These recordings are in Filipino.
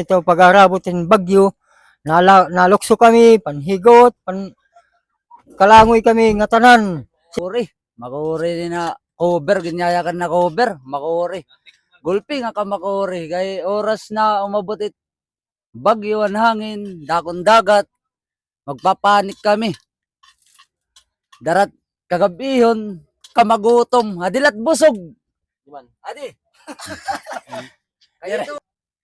Ito pag-arabot ng bagyo, nala, nalukso kami, panhigot, pan, kalangoy kami nga tanan. Makuri. Makuri din na cover. Ginyayakan na cover. Makuri. Gulpi nga ka makuri. Kay oras na umabot it bagyo ang hangin, dakon dagat. Magpapanik kami. Darat kagabihon, kamagutom, adilat busog. Adi. Kaya ito.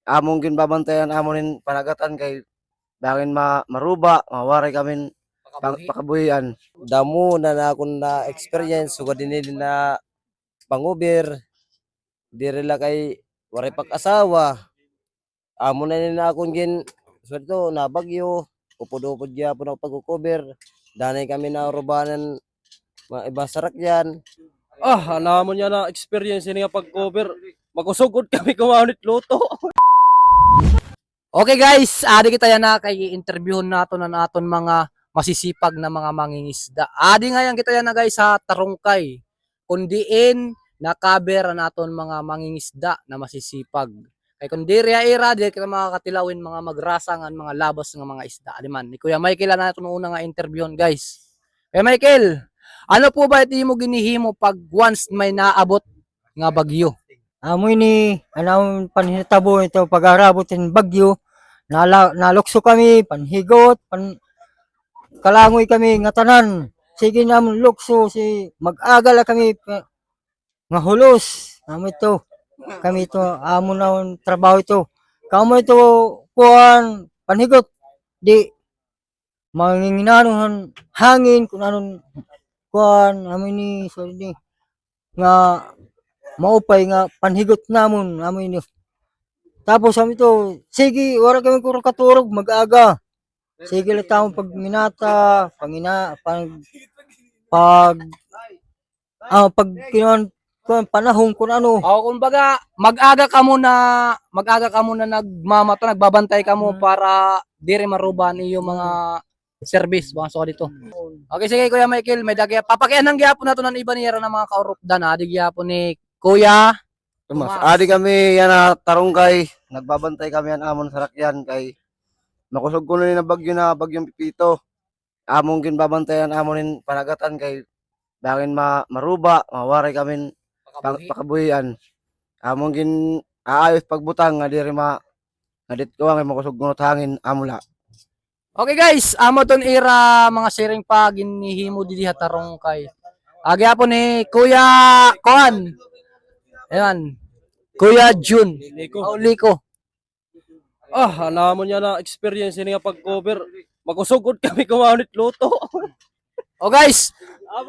Among ginbabantayan amon panagatan kay bangin ma maruba mawaray kami pakabuhian. Damo na na akong na experience sugad din na pangubir. Diri la kay waray pag-asawa. Amo na ni na akong gin sweldo na bagyo upod-upod gyapon ako pagkukuber danay kami na rubanan mga iba sarakyan Ah, alam mo niya na experience niya pag-cover. Magusugod kami kumaunit luto. Okay guys, adi kita yan na kay interviewon nato na naton mga masisipag na mga mangingisda. Adi nga yan kita yan na guys sa Tarungkay. Kundiin na cover naton mga mangingisda na masisipag. Kay kung di ria ira, di kita makakatilawin mga magrasangan, mga labas ng mga isda. Adi man, ni Kuya Michael na naton una nga interviewon guys. Kuya Michael, ano po ba iti mo ginihimo pag once may naabot nga bagyo? Amoy ni, anong panhitabo ito pag-arabot ng bagyo, nala, nalukso kami, panhigot, pan, kalangoy kami nga tanan. Sige namon lukso, si mag-agala kami nga hulos. Amo ito. Kami ito, amo na trabaho ito. Kamo ito, kuhan, panhigot, di, manginginanon hangin, kung anong, kuhan, amo ni, sorry ni, nga, maupay nga panhigot namon amoy ni tapos kami to sige wala kami kuro katurog mag-aga sige lang taong pag minata pangina pag pag ah pag kinuan kuwan, panahon kung ano O kumbaga, mag-aga ka muna, mag-aga ka muna nagmamato, nagbabantay ka mo para di rin maruban yung mga service mga so dito. Okay, sige Kuya Michael, may dagya. Papakian ng gyapon nato ng iba niya ng mga kaurupdan, ha? Di gyapon ni Kuya. Mas Tumas. adi kami yan na tarunggay, nagbabantay kami yan amon sa rakyan kay makusog ko na ni na bagyo na bagyong pipito. Among ginbabantayan amon panagatan kay bangin ma maruba, mawaray kami pang, pakabuhian. Among gin aayos pagbutang nga diri ma nadit ko nga makusog kunot hangin amula. Okay guys, amo ton ira mga sharing pa ginihimo di diha tarong kay. Agi ni Kuya Kuan. Ayan. Kuya Jun. Liko. Auliko. Ah, alam mo niya na experience niya pag-cover. Magusugod kami kumaunit luto. O guys,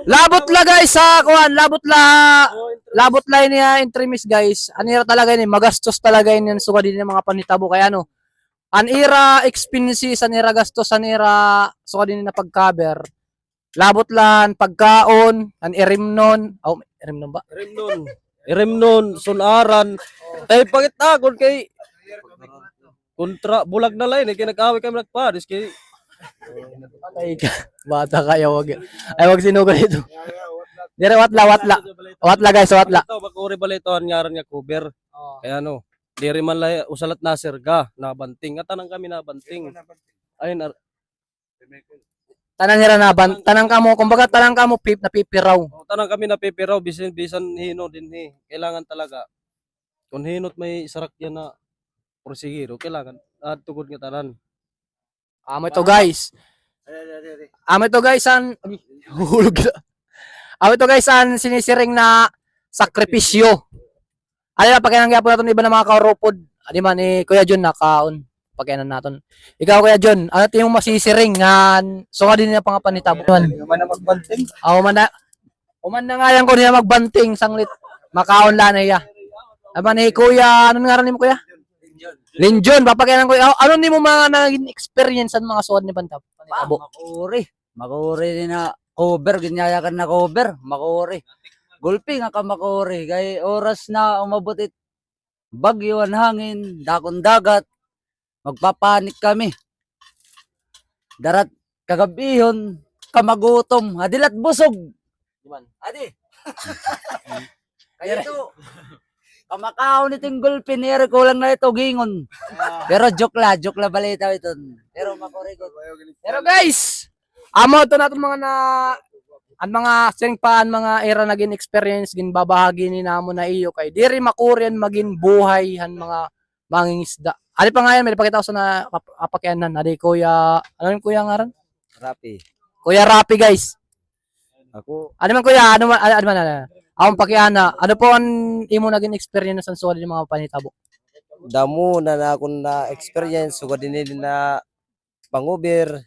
labot la guys sa kuan, labot la labot la niya intremis guys. Anira talaga ni magastos talaga yun yan suga din yung mga panitabo kaya ano. Anira expenses, anira gastos, anira suga din na pag-cover. Labot lan pagkaon, an irimnon. Oh, irimnon ba? Remnon. Remnon, sunaran. Tay pagitagon kay kontra bulag na line kay nag-away kami nagpadis kay Ay, ka- bata kayo wag. Ay wag sinugo dito. Dire watla watla. Watla guys, watla. Ito, makuri balito ang ngaran nga cover. Kaya ano, diri man lay usalat na sirga, nabanting. At tanang kami nabanting. Ayun, ar- Tanan nira na ban, tanan kamo, kumbaga tanan kamo pip na pipiraw. oh, tanang kami napipiraw, bisan, bisan hino din eh. Kailangan talaga, kung hinot may sarak yan na porsigiro, kailangan, at tugod nga tanan. Amo ito guys. Amo ito guys an hulog na. Amo ito guys an sinisiring na sakripisyo. Ano na pagkainan po natin iba ng mga kauropod. Adi man ni Kuya John nakaon pagkainan natin. Ikaw Kuya John, ano yung masisiring nga so nga din na pangapanitabo man. Man na magbanting. Ako man na Uman na nga yan ko niya magbanting sanglit. Makaon la na iya. Aba ni Kuya, ano nga rin mo Kuya? Linjon, papakailan ko. Ano, ano ni mo mga naging experience sa mga suwad ni Bantab? Pa, Panitabo. makuri. Makuri din na cover. Ginyayakan na cover. Makuri. Gulpi nga ka makuri. Kay oras na umabot it bagyo ang hangin, dakon dagat. Magpapanik kami. Darat kagabihon, kamagutom, adilat busog. Adi. Kaya ito. Kamakaon iting gulpin, ere ko lang na ito, gingon. Pero joke la, joke la balita ito. Pero makurigot. Pero guys, amo to natin mga na ang mga sing paan mga era naging experience gin babahagi ni namo na iyo kay diri makuryan magin buhay han mga mangingisda. Ali pa nga yan, may pakita ko sa na kap- kapakyanan. Adi kuya, ano yung kuya ngaran? Rapi. Kuya Rapi guys. Ako, Ano man kuya, ano man, ano, ano man, ano, Akong pakiana, ano po ang imo naging experience sa solid ng mga panitabo? damo na na akong na experience sugad din na panguber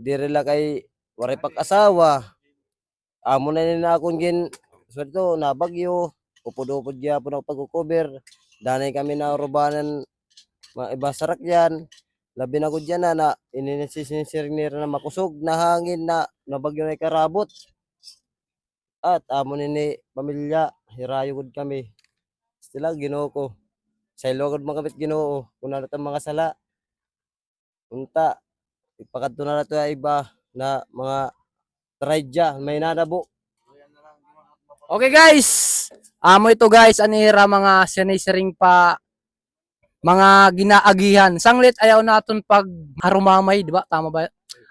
dire la kay waray pag-asawa amo na nila akong gin sweldo na bagyo upod-upod gyapon ako pag-cover danay kami na rubanan. Mga iba sarak yan. Labi na ko dyan na na ininisinisir nila na makusog na hangin na nabagyo na karabot at amo ni pamilya hirayo kami. Sila ginoo ko. Sa ilogod mga kapit ginoo kung ano itong mga sala. Unta ipakadto na nato iba na mga traidya may nanabo. Okay guys, amo ito guys, anira mga sinisiring pa mga ginaagihan. Sanglit ayaw naton pag harumamay, di ba? Tama ba?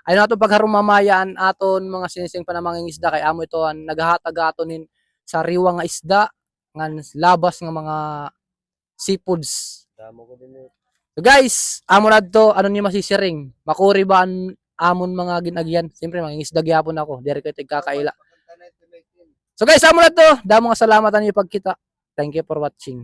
Ayaw naton pag harumamayan aton mga sinising pa na mga isda kay amo ito ang naghahatag atonin sa riwa nga isda ngan labas nga mga seafoods. damo ko din eh. So guys, amo na to, ano ni masisiring? Makuri ba ang amon mga ginagyan? Siyempre, mga isda gyapon ako. Diri ko tigkakaila. So guys, amo na to. Damo nga salamat ang pagkita. Thank you for watching.